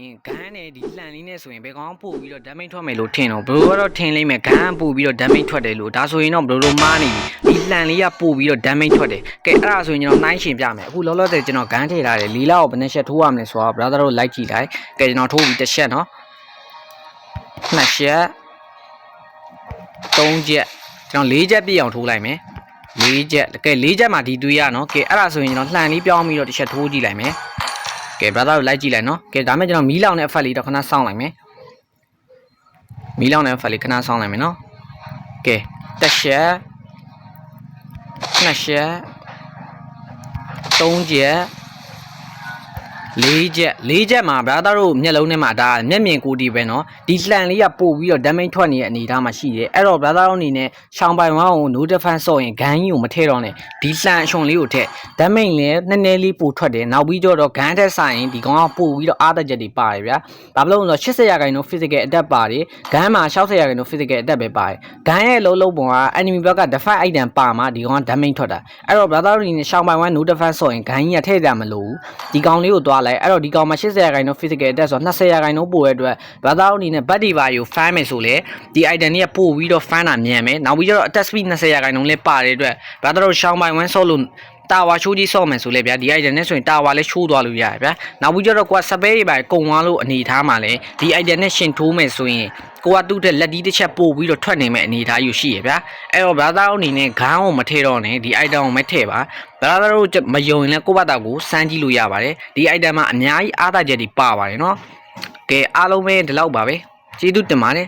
ရင်ဂန်းနဲ့ဒီလှန်လေးနဲ့ဆိုရင်ဘယ်ကောင်ပို့ပြီးတော့ damage ထွက်မယ်လို့ထင်တော့ဘရိုကတော့ထင်လိမ့်မယ်ဂန်းပို့ပြီးတော့ damage ထွက်တယ်လို့ဒါဆိုရင်တော့ဘရိုတို့မားနေပြီဒီလှန်လေးကပို့ပြီးတော့ damage ထွက်တယ်ကဲအဲ့ဒါဆိုရင်ကျွန်တော်နှိုင်းရှင်ပြမယ်အခုလောလောဆယ်ကျွန်တော်ဂန်းထည့်ထားတယ်လီလာကိုဘယ်နှချက်ထိုးရမလဲဆိုတော့ brother တို့ like ကြည့်လိုက်ကဲကျွန်တော်ထိုးပြီးတစ်ချက်နော်နှစ်ချက်သုံးချက်ကျွန်တော်၄ချက်ပြည့်အောင်ထိုးလိုက်မယ်၄ချက်ကဲ၄ချက်မှာဒီတွေးရနော်ကဲအဲ့ဒါဆိုရင်ကျွန်တော်လှန်လေးပြောင်းပြီးတော့တစ်ချက်ထိုးကြည့်လိုက်မယ် ကဲ brother တို့လိုက်ကြည့်လိုက်နော်ကဲဒါမဲ့ကျွန်တော်မီးလောင်တဲ့အဖက်လေးတော့ခဏစောင့်လိုက်မယ်မီးလောင်တဲ့အဖက်လေးခဏစောင့်လိုက်မယ်နော်ကဲတစ်ချက်နှစ်ချက်သုံးချက် လေးချက်လေးချက်မှာ brother တို့မျက်လုံးထဲမှာဒါမျက်မြင်ကိုယ်တီပဲနော်ဒီလှန်လေးကပို့ပြီးတော့ damage ထွက်နေတဲ့အနေအထားမှာရှိတယ်အဲ့တော့ brother တို့အနေနဲ့ရှောင်းပိုင်ဝမ်းကို no defense ဆော့ရင်ဂန်းကြီးကိုမထည့်တော့နဲ့ဒီလှန်အရှုံလေးကိုထည့် damage လည်းနည်းနည်းလေးပို့ထွက်တယ်နောက်ပြီးတော့ဂန်းထက်ဆိုင်ရင်ဒီကောင်ကပို့ပြီးတော့အားသက်ချက်တွေပါတယ်ဗျာဘာဖြစ်လို့လဲဆိုတော့80ရာခိုင်နှုန်း physical attack ပါတယ်ဂန်းမှာ60ရာခိုင်နှုန်း physical attack ပဲပါတယ်ဂန်းရဲ့လုံးလုံးပုံက enemy ဘက်က defense item ပါမှာဒီကောင်က damage ထွက်တာအဲ့တော့ brother တို့အနေနဲ့ရှောင်းပိုင်ဝမ်း no defense ဆော့ရင်ဂန်းကြီးကထည့်ကြမလို့ဒီကောင်လေးကိုသွားလိုက်အဲ့တော့ဒီကောင်မှာ80ရာခိုင်နှုန်း physical attack ဆိုတော့20ရာခိုင်နှုန်းပို့ရတဲ့အတွက် brother တို့အနေနဲ့ bad diva ကို fan မယ်ဆိုလေဒီ item တွေကပို့ပြီးတော့ fan တာမြန်မယ်နောက်ပြီးတော့ attack speed 20ရာခိုင်နှုန်းလည်းပါတဲ့အတွက် brother တို့ရှောင်းပိုင်ဝမ်းဆော့လို့တာဝါချိုးကြီးဆော့မယ်ဆိုလေဗျာဒီ item နဲ့ဆိုရင်တာဝါလည်းချိုးသွားလို့ရတယ်ဗျာနောက်ပြီးတော့ကွာစပယ်တွေပါကုံသွားလို့အနေထားမှာလဲဒီ item နဲ့ရှင်ထိုးမယ်ဆိုရင်ကိုကသူ့တဲ့လက်ဒီတစ်ချက်ပို့ပြီးတော့ထွက်နေမဲ့အနေထားယူရှိရဗျာအဲ့တော့ brother တို့အနေနဲ့ဂန်းကိုမထည့်တော့နဲ့ဒီ item ကိုမထည့်ပါ brother တို့မယုံရင်လည်းကိုယ့်ဘက်တော့ကိုစမ်းကြည့်လို့ရပါတယ်ဒီ item မှာအများကြီးအားသာချက်တွေပါပါတယ်နော်ကဲအားလုံးပဲဒီလောက်ပါပဲကျေးဇူးတင်ပါတယ်